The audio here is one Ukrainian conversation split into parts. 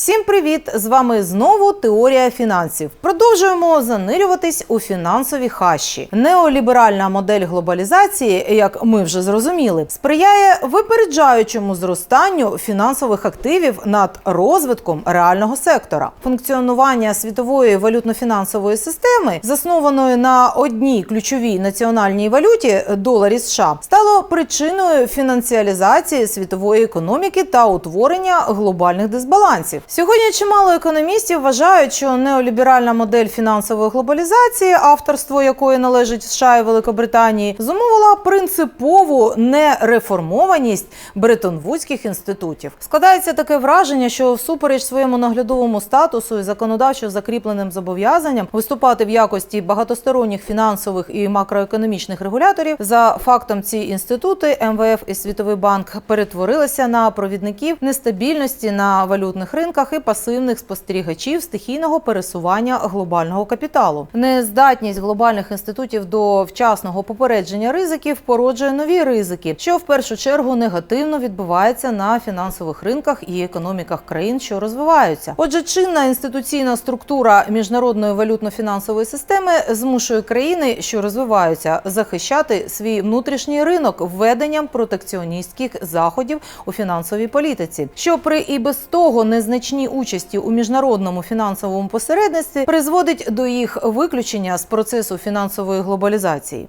Всім привіт! З вами знову теорія фінансів. Продовжуємо занирюватись у фінансові хащі. Неоліберальна модель глобалізації, як ми вже зрозуміли, сприяє випереджаючому зростанню фінансових активів над розвитком реального сектора. Функціонування світової валютно-фінансової системи, заснованої на одній ключовій національній валюті доларі США, стало причиною фінансіалізації світової економіки та утворення глобальних дисбалансів. Сьогодні чимало економістів вважають, що неоліберальна модель фінансової глобалізації, авторство якої належить США і Великобританії, зумовила принципову нереформованість Бреттон-Вудських інститутів. Складається таке враження, що всупереч своєму наглядовому статусу і законодавчо закріпленим зобов'язанням виступати в якості багатосторонніх фінансових і макроекономічних регуляторів за фактом ці інститути МВФ і Світовий банк перетворилися на провідників нестабільності на валютних ринках і пасивних спостерігачів стихійного пересування глобального капіталу. Нездатність глобальних інститутів до вчасного попередження ризиків породжує нові ризики, що в першу чергу негативно відбувається на фінансових ринках і економіках країн, що розвиваються. Отже, чинна інституційна структура міжнародної валютно-фінансової системи змушує країни, що розвиваються, захищати свій внутрішній ринок введенням протекціоністських заходів у фінансовій політиці, що при і без того незначній участі у міжнародному фінансовому посередництві призводить до їх виключення з процесу фінансової глобалізації.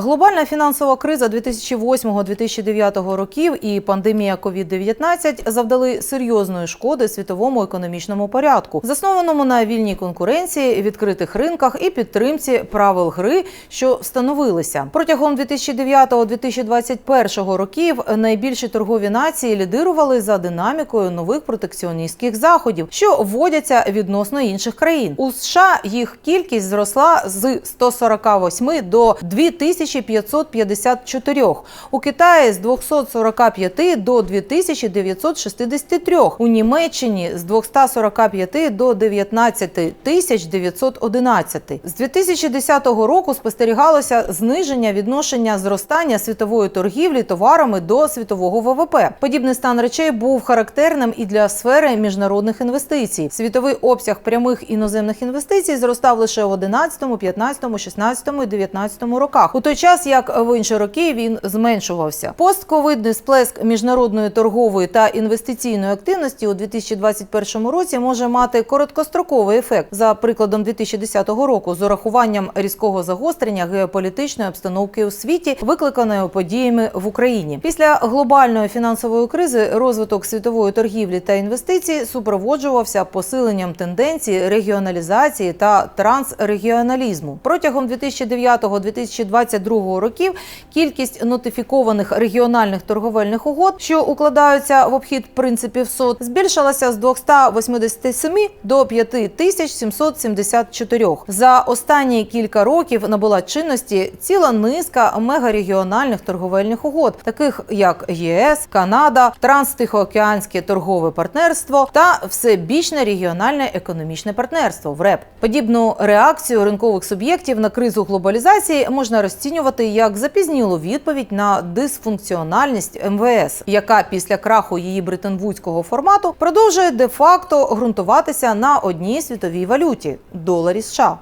Глобальна фінансова криза 2008-2009 років і пандемія COVID-19 завдали серйозної шкоди світовому економічному порядку, заснованому на вільній конкуренції, відкритих ринках і підтримці правил гри, що встановилися протягом 2009-2021 років. Найбільші торгові нації лідирували за динамікою нових протекціоністських заходів, що вводяться відносно інших країн. У США їх кількість зросла з 148 до 2000 2554, у Китаї з 245 до 2963, у Німеччині з 245 до 19 тисяч 911. З 2010 року спостерігалося зниження відношення зростання світової торгівлі товарами до світового ВВП. Подібний стан речей був характерним і для сфери міжнародних інвестицій. Світовий обсяг прямих іноземних інвестицій зростав лише в 11, 15, 16 і 19 роках. У той час, як в інші роки, він зменшувався. Постковидний сплеск міжнародної торгової та інвестиційної активності у 2021 році може мати короткостроковий ефект за прикладом 2010 року з урахуванням різкого загострення геополітичної обстановки у світі, викликаної подіями в Україні. Після глобальної фінансової кризи розвиток світової торгівлі та інвестицій супроводжувався посиленням тенденцій регіоналізації та трансрегіоналізму протягом 2009-2022 років. Кількість нотифікованих регіональних торговельних угод, що укладаються в обхід принципів СОТ, збільшилася з 287 до 5774. За останні кілька років набула чинності ціла низка мегарегіональних торговельних угод, таких як ЄС, Канада, Транстихоокеанське торгове партнерство та всебічне регіональне економічне партнерство ВРЕП. Подібну реакцію ринкових суб'єктів на кризу глобалізації можна розцінювати як запізнілу відповідь на дисфункціональність МВС, яка після краху її британвудського формату продовжує де-факто ґрунтуватися на одній світовій валюті доларі США.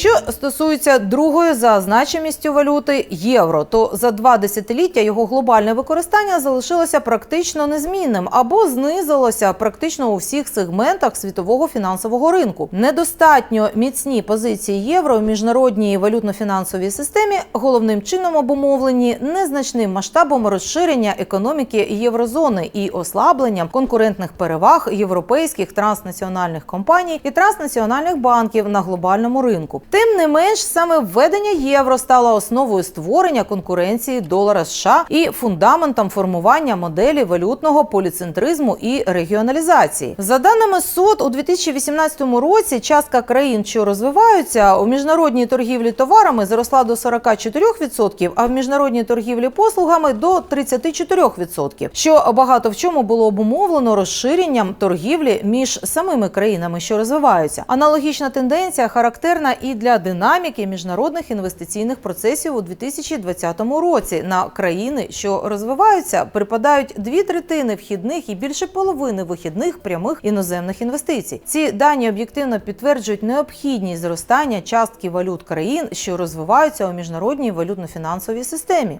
Що стосується другої за значимістю валюти євро, то за два десятиліття його глобальне використання залишилося практично незмінним або знизилося практично у всіх сегментах світового фінансового ринку. Недостатньо міцні позиції євро в міжнародній валютно-фінансовій системі головним чином обумовлені незначним масштабом розширення економіки єврозони і ослабленням конкурентних переваг європейських транснаціональних компаній і транснаціональних банків на глобальному ринку. Тим не менш, саме введення євро стало основою створення конкуренції долара США і фундаментом формування моделі валютного поліцентризму і регіоналізації. За даними СОД, у 2018 році частка країн, що розвиваються, у міжнародній торгівлі товарами зросла до 44%, а в міжнародній торгівлі послугами до 34%, що багато в чому було обумовлено розширенням торгівлі між самими країнами, що розвиваються. Аналогічна тенденція характерна і для динаміки міжнародних інвестиційних процесів у 2020 році. На країни, що розвиваються, припадають дві третини вхідних і більше половини вихідних прямих іноземних інвестицій. Ці дані об'єктивно підтверджують необхідність зростання частки валют країн, що розвиваються у міжнародній валютно-фінансовій системі.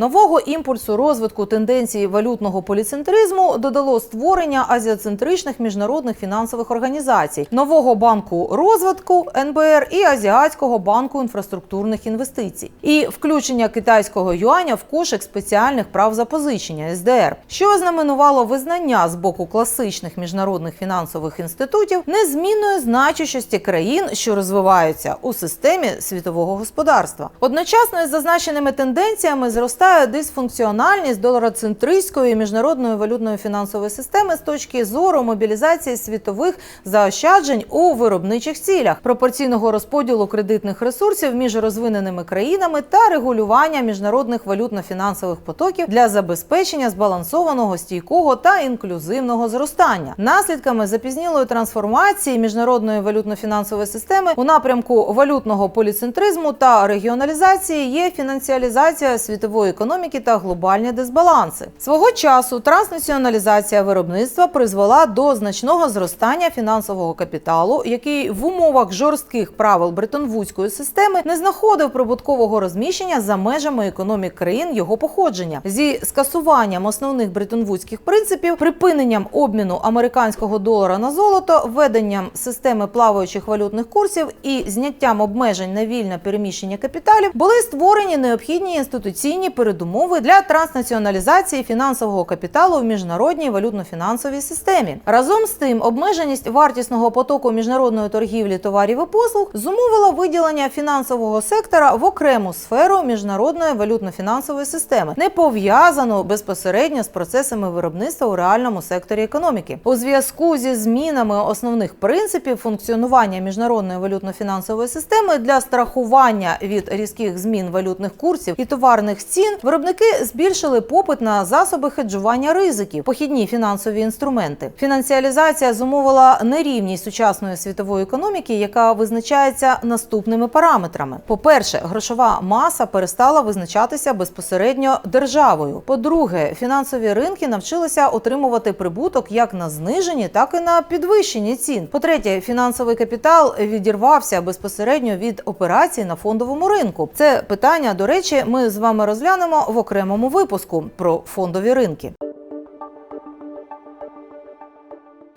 Нового імпульсу розвитку тенденції валютного поліцентризму додало створення азіоцентричних міжнародних фінансових організацій, нового банку розвитку НБР і Азіатського банку інфраструктурних інвестицій, і включення китайського юаня в кошик спеціальних прав запозичення СДР, що ознаменувало визнання з боку класичних міжнародних фінансових інститутів незмінної значущості країн, що розвиваються у системі світового господарства. Одночасно із зазначеними тенденціями зростає дисфункціональність долароцентристської міжнародної валютної фінансової системи з точки зору мобілізації світових заощаджень у виробничих цілях, пропорційного розподілу кредитних ресурсів між розвиненими країнами та регулювання міжнародних валютно-фінансових потоків для забезпечення збалансованого, стійкого та інклюзивного зростання. Наслідками запізнілої трансформації міжнародної валютно-фінансової системи у напрямку валютного поліцентризму та регіоналізації є фінансіалізація світової економіки та глобальні дисбаланси. Свого часу транснаціоналізація виробництва призвела до значного зростання фінансового капіталу, який в умовах жорстких правил Бреттон-Вудської системи не знаходив прибуткового розміщення за межами економік країн його походження зі скасуванням основних Бреттон-Вудських принципів, припиненням обміну американського долара на золото, введенням системи плаваючих валютних курсів і зняттям обмежень на вільне переміщення капіталів були створені необхідні інституційні передумови для транснаціоналізації фінансового капіталу в міжнародній валютно-фінансовій системі. Разом з тим, обмеженість вартісного потоку міжнародної торгівлі товарів і послуг зумовила виділення фінансового сектора в окрему сферу міжнародної валютно-фінансової системи, не пов'язану безпосередньо з процесами виробництва у реальному секторі економіки. У зв'язку зі змінами основних принципів функціонування міжнародної валютно-фінансової системи для страхування від різких змін валютних курсів і товарних цін, виробники збільшили попит на засоби хеджування ризиків, похідні фінансові інструменти. Фінансіалізація зумовила нерівність сучасної світової економіки, яка визначається наступними параметрами: по-перше, грошова маса перестала визначатися безпосередньо державою. По-друге, фінансові ринки навчилися отримувати прибуток як на зниженні, так і на підвищенні цін. По-третє, фінансовий капітал відірвався безпосередньо від операцій на фондовому ринку. Це питання, до речі, ми з вами розглянемо в окремому випуску про фондові ринки.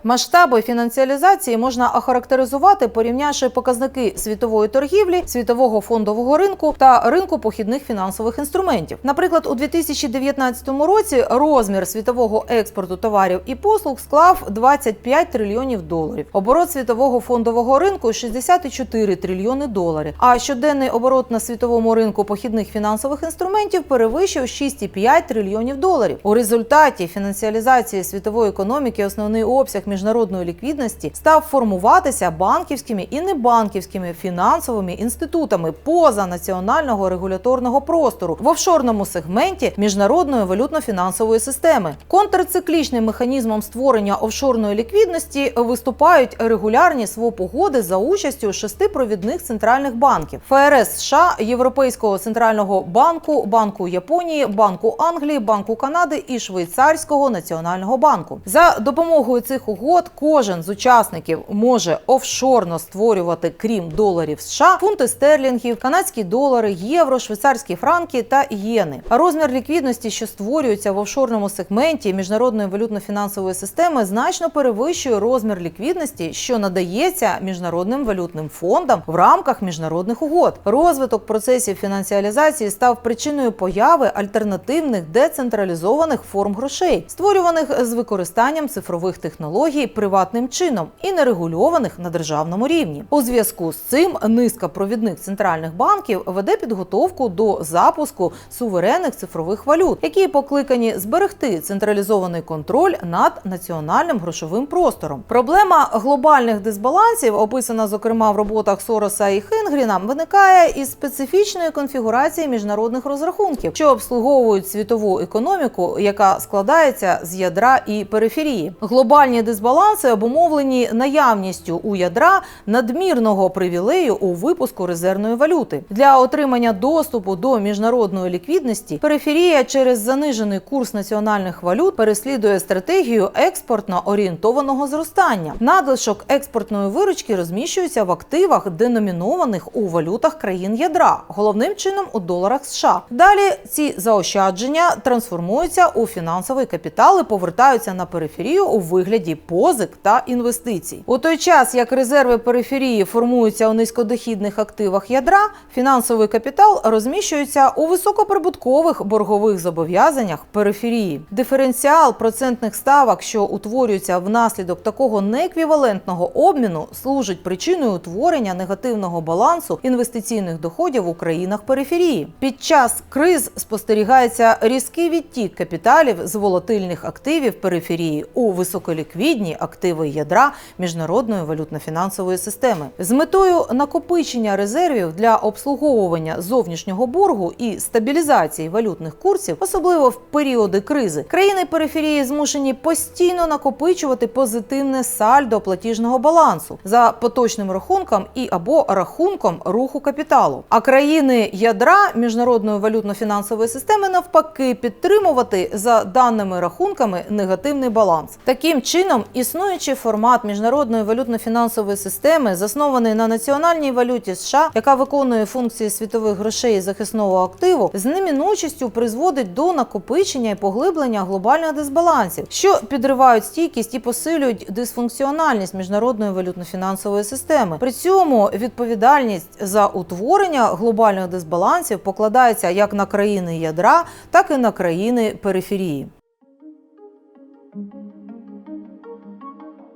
Масштаби фінансіалізації можна охарактеризувати, порівнявши показники світової торгівлі, світового фондового ринку та ринку похідних фінансових інструментів. Наприклад, у 2019 році розмір світового експорту товарів і послуг склав 25 трильйонів доларів. Оборот світового фондового ринку 64 трильйони доларів. А щоденний оборот на світовому ринку похідних фінансових інструментів перевищив 6,5 трильйонів доларів. У результаті фінансіалізації світової економіки основний обсяг міжнародної ліквідності став формуватися банківськими і небанківськими фінансовими інститутами поза національного регуляторного простору в офшорному сегменті міжнародної валютно-фінансової системи. Контрциклічним механізмом створення офшорної ліквідності виступають регулярні свопогоди за участю шести провідних центральних банків: ФРС США, Європейського центрального банку, Банку Японії, Банку Англії, Банку Канади і Швейцарського національного банку. За допомогою цих угод кожен з учасників може офшорно створювати, крім доларів США, фунти стерлінгів, канадські долари, євро, швейцарські франки та єни. А розмір ліквідності, що створюється в офшорному сегменті міжнародної валютно-фінансової системи, значно перевищує розмір ліквідності, що надається міжнародним валютним фондам в рамках міжнародних угод. Розвиток процесів фінансіалізації став причиною появи альтернативних децентралізованих форм грошей, створюваних з використанням цифрових технологій енергії приватним чином і нерегульованих на державному рівні. У зв'язку з цим низка провідних центральних банків веде підготовку до запуску суверенних цифрових валют, які покликані зберегти централізований контроль над національним грошовим простором. Проблема глобальних дисбалансів, описана зокрема в роботах Сороса і Хенгріна, виникає із специфічної конфігурації міжнародних розрахунків, що обслуговують світову економіку, яка складається з ядра і периферії. Глобальні дисбаланси обумовлені наявністю у ядра надмірного привілею у випуску резервної валюти для отримання доступу до міжнародної ліквідності. Периферія через занижений курс національних валют переслідує стратегію експортно орієнтованого зростання. Надлишок експортної виручки розміщується в активах, деномінованих у валютах країн ядра, головним чином у доларах США. Далі ці заощадження трансформуються у фінансовий капітал і повертаються на периферію у вигляді позик та інвестицій. У той час як резерви периферії формуються у низькодохідних активах ядра, фінансовий капітал розміщується у високоприбуткових боргових зобов'язаннях периферії. Диференціал процентних ставок, що утворюються внаслідок такого нееквівалентного обміну, служить причиною утворення негативного балансу інвестиційних доходів у країнах периферії. Під час криз спостерігається різкий відтік капіталів з волатильних активів периферії у високоліквідні активи ядра міжнародної валютно-фінансової системи з метою накопичення резервів для обслуговування зовнішнього боргу і стабілізації валютних курсів, особливо в періоди кризи, країни периферії змушені постійно накопичувати позитивне сальдо платіжного балансу за поточним рахунком і або рахунком руху капіталу. А країни ядра міжнародної валютно-фінансової системи навпаки підтримувати за даними рахунками негативний баланс. Таким чином, існуючий формат міжнародної валютно-фінансової системи, заснований на національній валюті США, яка виконує функції світових грошей і захисного активу, з немінучістю призводить до накопичення і поглиблення глобальних дисбалансів, що підривають стійкість і посилюють дисфункціональність міжнародної валютно-фінансової системи. При цьому відповідальність за утворення глобальних дисбалансів покладається як на країни ядра, так і на країни периферії.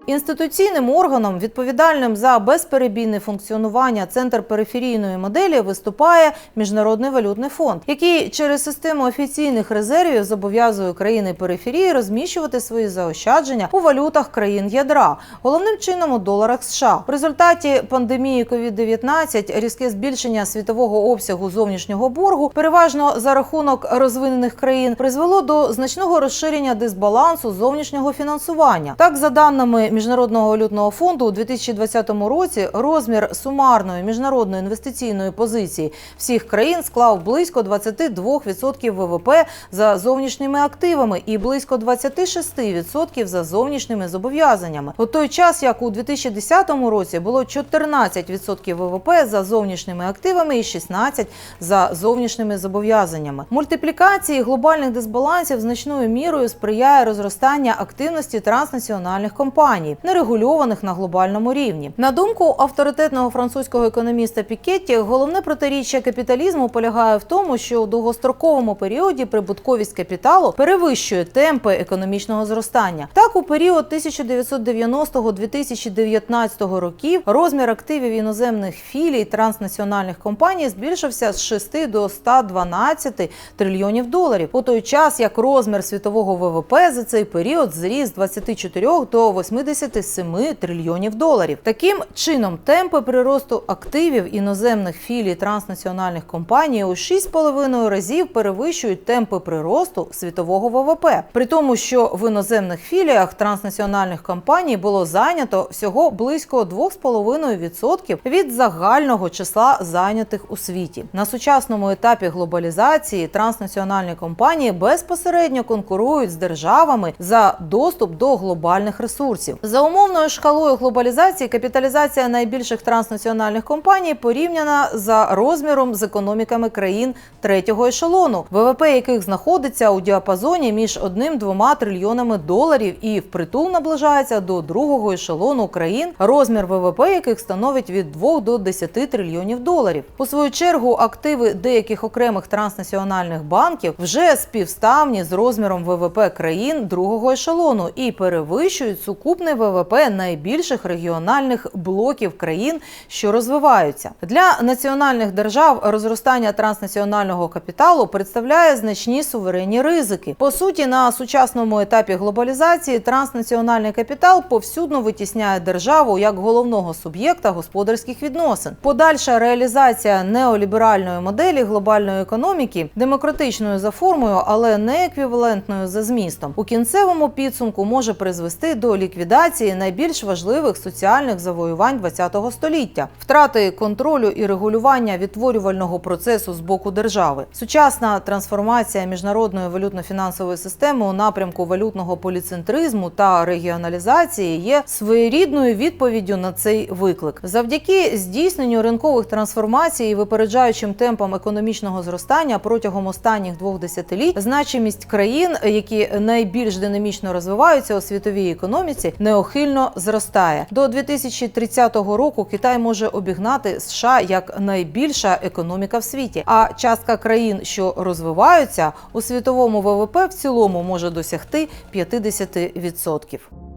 Інституційним органом, відповідальним за безперебійне функціонування центр периферійної моделі, виступає Міжнародний валютний фонд, який через систему офіційних резервів зобов'язує країни периферії розміщувати свої заощадження у валютах країн ядра, головним чином у доларах США. В результаті пандемії COVID-19 різке збільшення світового обсягу зовнішнього боргу, переважно за рахунок розвинених країн, призвело до значного розширення дисбалансу зовнішнього фінансування. Так, за даними Міжнародного валютного фонду у 2020 році розмір сумарної міжнародної інвестиційної позиції всіх країн склав близько 22% ВВП за зовнішніми активами і близько 26% за зовнішніми зобов'язаннями. У той час, як у 2010 році було 14% ВВП за зовнішніми активами і 16% за зовнішніми зобов'язаннями. Мультиплікації глобальних дисбалансів значною мірою сприяє розростання активності транснаціональних компаній, нерегульованих на глобальному рівні. На думку авторитетного французького економіста Пікетті, головне протиріччя капіталізму полягає в тому, що у довгостроковому періоді прибутковість капіталу перевищує темпи економічного зростання. Так, у період 1990-2019 років розмір активів іноземних філій транснаціональних компаній збільшився з 6 до 112 трильйонів доларів. У той час як розмір світового ВВП за цей період зріс з 24 до 87 трильйонів доларів. Таким чином, темпи приросту активів іноземних філій транснаціональних компаній у 6,5 разів перевищують темпи приросту світового ВВП. При тому, що в іноземних філіях транснаціональних компаній було зайнято всього близько 2,5% від загального числа зайнятих у світі. На сучасному етапі глобалізації транснаціональні компанії безпосередньо конкурують з державами за доступ до глобальних ресурсів. За умовною шкалою глобалізації капіталізація найбільших транснаціональних компаній порівняна за розміром з економіками країн третього ешелону, ВВП яких знаходиться у діапазоні між 1-2 трильйонами доларів і впритул наближається до другого ешелону країн, розмір ВВП яких становить від 2 до 10 трильйонів доларів. У свою чергу активи деяких окремих транснаціональних банків вже співставні з розміром ВВП країн другого ешелону і перевищують сукупний кумулятивний ВВП найбільших регіональних блоків країн, що розвиваються. Для національних держав розростання транснаціонального капіталу представляє значні суверенні ризики. По суті, на сучасному етапі глобалізації транснаціональний капітал повсюдно витісняє державу як головного суб'єкта господарських відносин. Подальша реалізація неоліберальної моделі глобальної економіки, демократичною за формою, але не еквівалентною за змістом, у кінцевому підсумку може призвести до ліквідації найбільш важливих соціальних завоювань ХХ століття, втрати контролю і регулювання відтворювального процесу з боку держави. Сучасна трансформація міжнародної валютно-фінансової системи у напрямку валютного поліцентризму та регіоналізації є своєрідною відповіддю на цей виклик. Завдяки здійсненню ринкових трансформацій і випереджаючим темпам економічного зростання протягом останніх двох десятиліть значимість країн, які найбільш динамічно розвиваються у світовій економіці, неохильно зростає. До 2030 року Китай може обігнати США як найбільша економіка в світі. А частка країн, що розвиваються у світовому ВВП, в цілому може досягти 50%.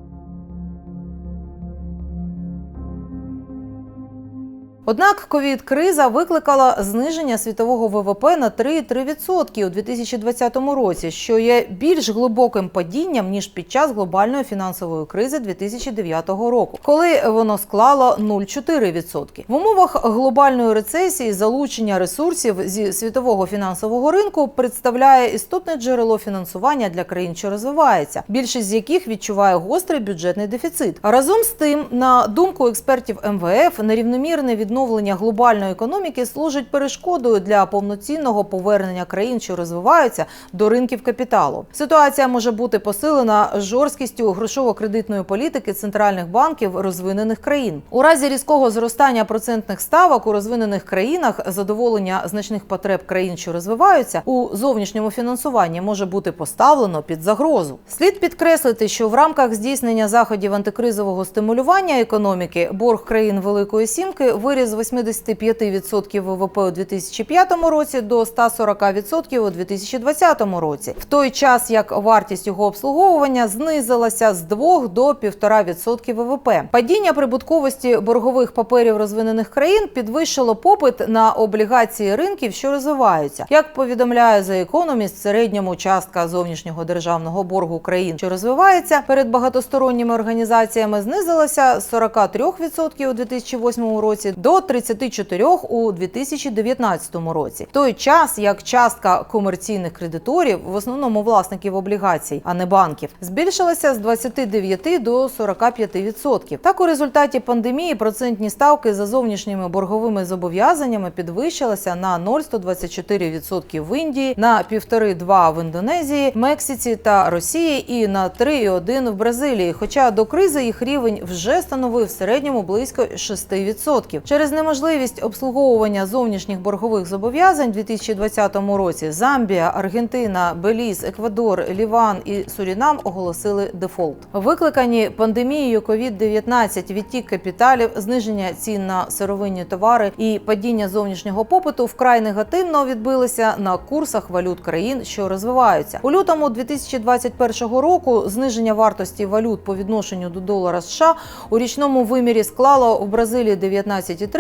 Однак ковід-криза викликала зниження світового ВВП на 3,3% у 2020 році, що є більш глибоким падінням ніж під час глобальної фінансової кризи 2009 року, коли воно склало 0,4%. В умовах глобальної рецесії залучення ресурсів зі світового фінансового ринку представляє істотне джерело фінансування для країн, що розвиваються, більшість з яких відчуває гострий бюджетний дефіцит. Разом з тим, на думку експертів МВФ, нерівномірне відновлення глобальної економіки служить перешкодою для повноцінного повернення країн, що розвиваються, до ринків капіталу. Ситуація може бути посилена жорсткістю грошово-кредитної політики центральних банків розвинених країн. У разі різкого зростання процентних ставок у розвинених країнах задоволення значних потреб країн, що розвиваються, у зовнішньому фінансуванні може бути поставлено під загрозу. Слід підкреслити, що в рамках здійснення заходів антикризового стимулювання економіки борг країн Великої Сімки виріс з 85% ВВП у 2005 році до 140% у 2020 році, в той час як вартість його обслуговування знизилася з 2 до 1,5% ВВП. Падіння прибутковості боргових паперів розвинених країн підвищило попит на облігації ринків, що розвиваються. Як повідомляє за економіст, в середньому частка зовнішнього державного боргу країн, що розвивається перед багатосторонніми організаціями, знизилася з 43% у 2008 році до 34% у 2019 році. В той час як частка комерційних кредиторів, в основному власників облігацій, а не банків, збільшилася з 29 до 45%. Так у результаті пандемії процентні ставки за зовнішніми борговими зобов'язаннями підвищилися на 0,124% в Індії, на 1,5-2% в Індонезії, Мексиці та Росії і на 3,1% в Бразилії. Хоча до кризи їх рівень вже становив в середньому близько 6%. Через неможливість обслуговування зовнішніх боргових зобов'язань у 2020 році Замбія, Аргентина, Беліз, Еквадор, Ліван і Сурінам оголосили дефолт. Викликані пандемією COVID-19, відтік капіталів, зниження цін на сировинні товари і падіння зовнішнього попиту вкрай негативно відбилися на курсах валют країн, що розвиваються. У лютому 2021 року зниження вартості валют по відношенню до долара США у річному вимірі склало в Бразилії 19,3%,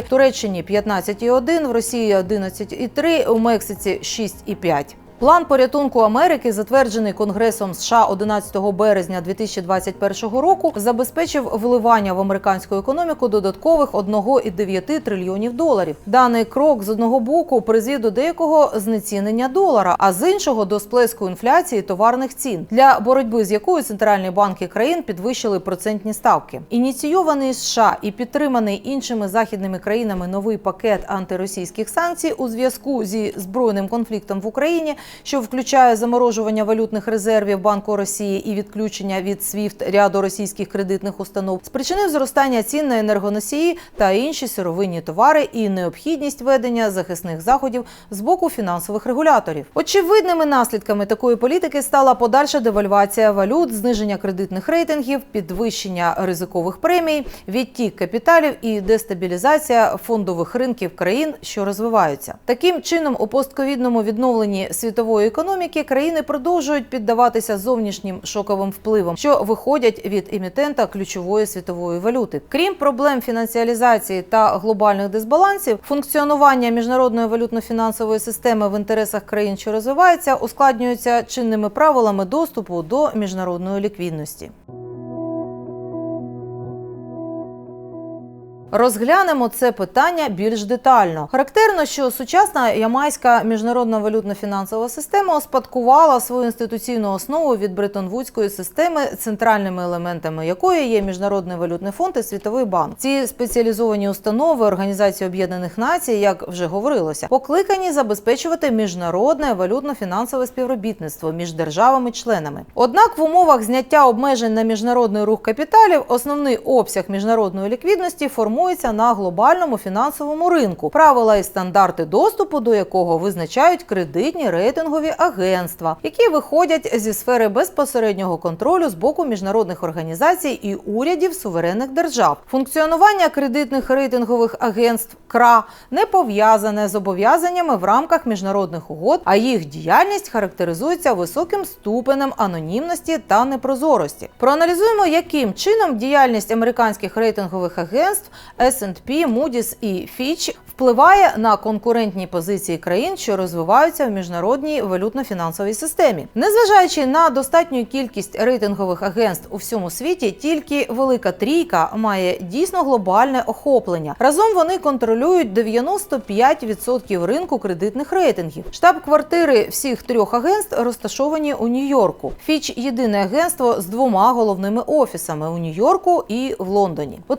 в Туреччині 15,1%, в Росії 11,3%, у Мексиці 6,5%. План порятунку Америки, затверджений Конгресом США 11 березня 2021 року, забезпечив вливання в американську економіку додаткових 1,9 трильйонів доларів. Даний крок з одного боку призвів до деякого знецінення долара, а з іншого до сплеску інфляції товарних цін, для боротьби з якою центральні банки країн підвищили процентні ставки. Ініційований США і підтриманий іншими західними країнами новий пакет антиросійських санкцій у зв'язку зі збройним конфліктом в Україні що включає заморожування валютних резервів Банку Росії і відключення від SWIFT ряду російських кредитних установ, спричинив зростання цін на енергоносії та інші сировинні товари і необхідність ведення захисних заходів з боку фінансових регуляторів. Очевидними наслідками такої політики стала подальша девальвація валют, зниження кредитних рейтингів, підвищення ризикових премій, відтік капіталів і дестабілізація фондових ринків країн, що розвиваються. Таким чином, у постковідному відновленні світового світової економіки країни продовжують піддаватися зовнішнім шоковим впливам, що виходять від емітента ключової світової валюти. Крім проблем фінансіалізації та глобальних дисбалансів, функціонування міжнародної валютно-фінансової системи в інтересах країн, що розвиваються, ускладнюється чинними правилами доступу до міжнародної ліквідності. Розглянемо це питання більш детально. Характерно, що сучасна ямайська міжнародна валютно-фінансова система успадкувала свою інституційну основу від Бреттон-Вудської системи, центральними елементами якої є Міжнародний валютний фонд і Світовий банк. Ці спеціалізовані установи Організації Об'єднаних Націй, як вже говорилося, покликані забезпечувати міжнародне валютно-фінансове співробітництво між державами-членами. Однак в умовах зняття обмежень на міжнародний рух капіталів основний обсяг міжнародної ліквідності формується на глобальному фінансовому ринку, правила і стандарти доступу до якого визначають кредитні рейтингові агентства, які виходять зі сфери безпосереднього контролю з боку міжнародних організацій і урядів суверенних держав. Функціонування кредитних рейтингових агентств КРА не пов'язане з зобов'язаннями в рамках міжнародних угод, а їх діяльність характеризується високим ступенем анонімності та непрозорості. Проаналізуємо, яким чином діяльність американських рейтингових агентств S&P, Moody's і Fitch впливає на конкурентні позиції країн, що розвиваються в міжнародній валютно-фінансовій системі. Незважаючи на достатню кількість рейтингових агентств у всьому світі, тільки велика трійка має дійсно глобальне охоплення. Разом вони контролюють 95% ринку кредитних рейтингів. Штаб-квартири всіх трьох агентств розташовані у Нью-Йорку. Фіч єдине агентство з двома головними офісами у Нью-Йорку і в Лондоні. У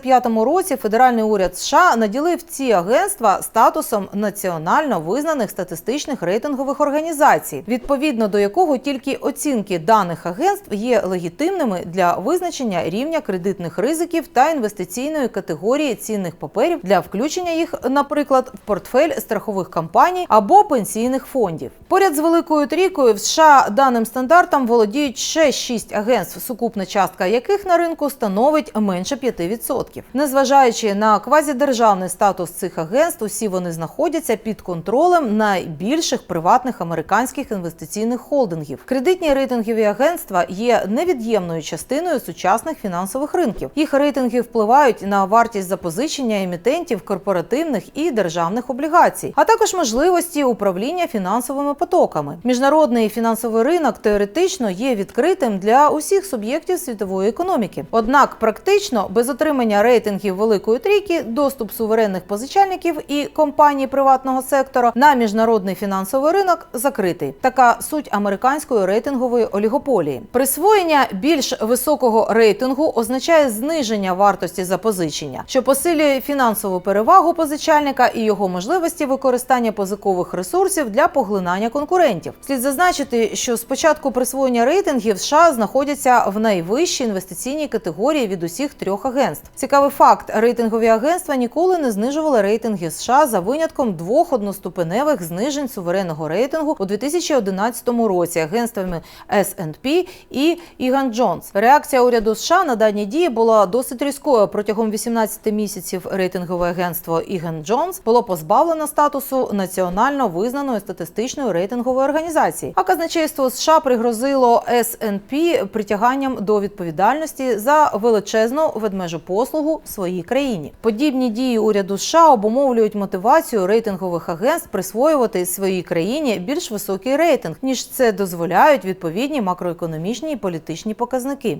1975 році федеральний уряд США наділив ці агентства статусом національно визнаних статистичних рейтингових організацій, відповідно до якого тільки оцінки даних агентств є легітимними для визначення рівня кредитних ризиків та інвестиційної категорії цінних паперів для включення їх, наприклад, в портфель страхових компаній або пенсійних фондів. Поряд з великою трійкою в США даним стандартом володіють ще шість агентств, сукупна частка яких на ринку становить менше 5%. Незважаючи на квазідержавний статус цих агентств, усі вони знаходяться під контролем найбільших приватних американських інвестиційних холдингів. Кредитні рейтингові агентства є невід'ємною частиною сучасних фінансових ринків. Їх рейтинги впливають на вартість запозичення емітентів корпоративних і державних облігацій, а також можливості управління фінансовими потоками. Міжнародний фінансовий ринок теоретично є відкритим для усіх суб'єктів світової економіки. Однак, практично без отримання рейтингів великої трійки, доступ суверенних позичальників і компаній приватного сектора на міжнародний фінансовий ринок закритий. Така суть американської рейтингової олігополії. Присвоєння більш високого рейтингу означає зниження вартості запозичення, що посилює фінансову перевагу позичальника і його можливості використання позикових ресурсів для поглинання конкурентів. Слід зазначити, що спочатку присвоєння рейтингів США знаходяться в найвищій інвестиційній категорії від усіх трьох агентств. Цікавий факт: рейтингові агентства ніколи не знижували рейтинги США за винятком двох одноступеневих знижень суверенного рейтингу у 2011 році агентствами S&P і Іган Джонс. Реакція уряду США на дані дії була досить різкою. Протягом 18 місяців рейтингове агентство Іган Джонс було позбавлено статусу національно визнаної статистичної рейтингової організації. А казначейство США пригрозило S&P притяганням до відповідальності за величезну ведмежу послугу своїй країні. Подібні дії уряду США обумовлюють мотивацію рейтингових агентств присвоювати своїй країні більш високий рейтинг, ніж це дозволяють відповідні макроекономічні і політичні показники.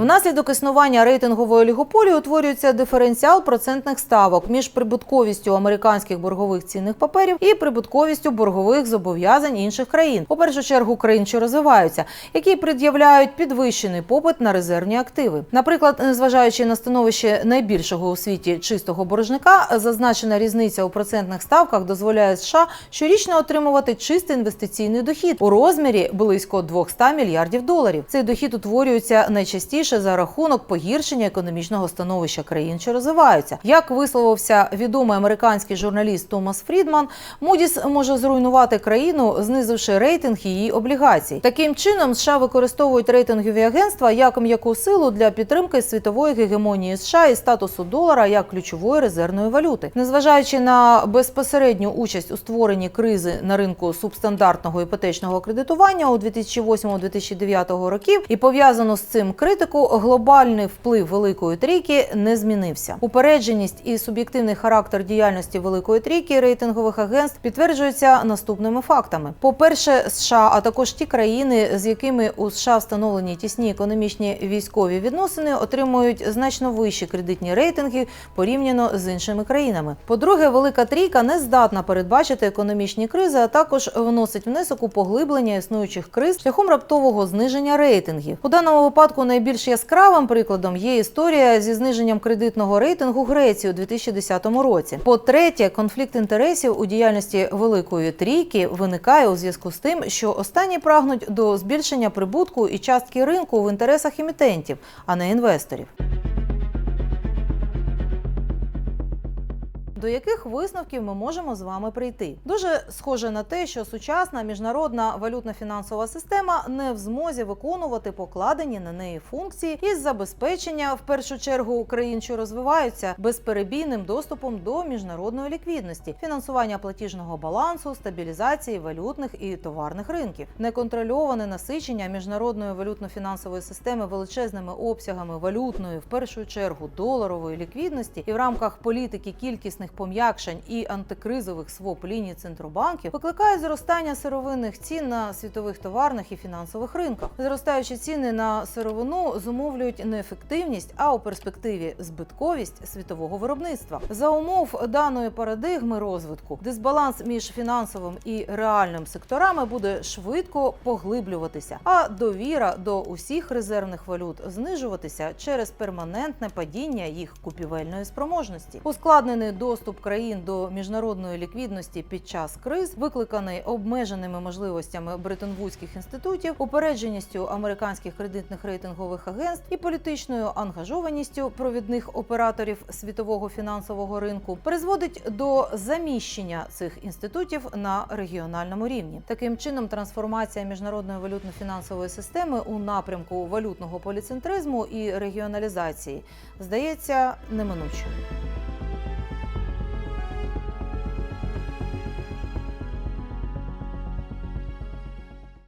Внаслідок існування рейтингової олігополії утворюється диференціал процентних ставок між прибутковістю американських боргових цінних паперів і прибутковістю боргових зобов'язань інших країн, у першу чергу країн, що розвиваються, які пред'являють підвищений попит на резервні активи. Наприклад, незважаючи на становище найбільшого у світі чистого боржника, зазначена різниця у процентних ставках дозволяє США щорічно отримувати чистий інвестиційний дохід у розмірі близько 200 мільярдів доларів. Цей дохід утворюється найчастіше найбільше за рахунок погіршення економічного становища країн, що розвиваються. Як висловився відомий американський журналіст Томас Фрідман, Moody's може зруйнувати країну, знизивши рейтинг її облігацій. Таким чином, США використовують рейтингові агентства як м'яку силу для підтримки світової гегемонії США і статусу долара як ключової резервної валюти, незважаючи на безпосередню участь у створенні кризи на ринку субстандартного іпотечного кредитування у 2008-2009 років і пов'язану з цим критику, глобальний вплив Великої трійки не змінився. Упередженість і суб'єктивний характер діяльності Великої трійки рейтингових агентств підтверджуються наступними фактами: по-перше, США, а також ті країни, з якими у США встановлені тісні економічні військові відносини, отримують значно вищі кредитні рейтинги порівняно з іншими країнами. По-друге, велика трійка не здатна передбачити економічні кризи, а також вносить внесок у поглиблення існуючих криз шляхом раптового зниження рейтингів. У даному випадку найбільш яскравим прикладом є історія зі зниженням кредитного рейтингу Греції у 2010 році. По-третє, конфлікт інтересів у діяльності Великої трійки виникає у зв'язку з тим, що останні прагнуть до збільшення прибутку і частки ринку в інтересах емітентів, а не інвесторів. До яких висновків ми можемо з вами прийти? Дуже схоже на те, що сучасна міжнародна валютна фінансова система не в змозі виконувати покладені на неї функції із забезпечення, в першу чергу, країн, що розвиваються, безперебійним доступом до міжнародної ліквідності, фінансування платіжного балансу, стабілізації валютних і товарних ринків, неконтрольоване насичення міжнародної валютно-фінансової системи величезними обсягами валютної, в першу чергу доларової ліквідності, і в рамках політики кількісних пом'якшень і антикризових своп ліній центробанків викликає зростання сировинних цін на світових товарних і фінансових ринках. Зростаючі ціни на сировину зумовлюють неефективність, а у перспективі збитковість світового виробництва. За умов даної парадигми розвитку дисбаланс між фінансовим і реальним секторами буде швидко поглиблюватися, а довіра до усіх резервних валют знижуватися через перманентне падіння їх купівельної спроможності. Ускладнений доступ країн до міжнародної ліквідності під час криз, викликаний обмеженими можливостями бреттон-вудських інститутів, упередженістю американських кредитних рейтингових агентств і політичною ангажованістю провідних операторів світового фінансового ринку, призводить до заміщення цих інститутів на регіональному рівні. Таким чином, трансформація міжнародної валютно-фінансової системи у напрямку валютного поліцентризму і регіоналізації здається неминучою.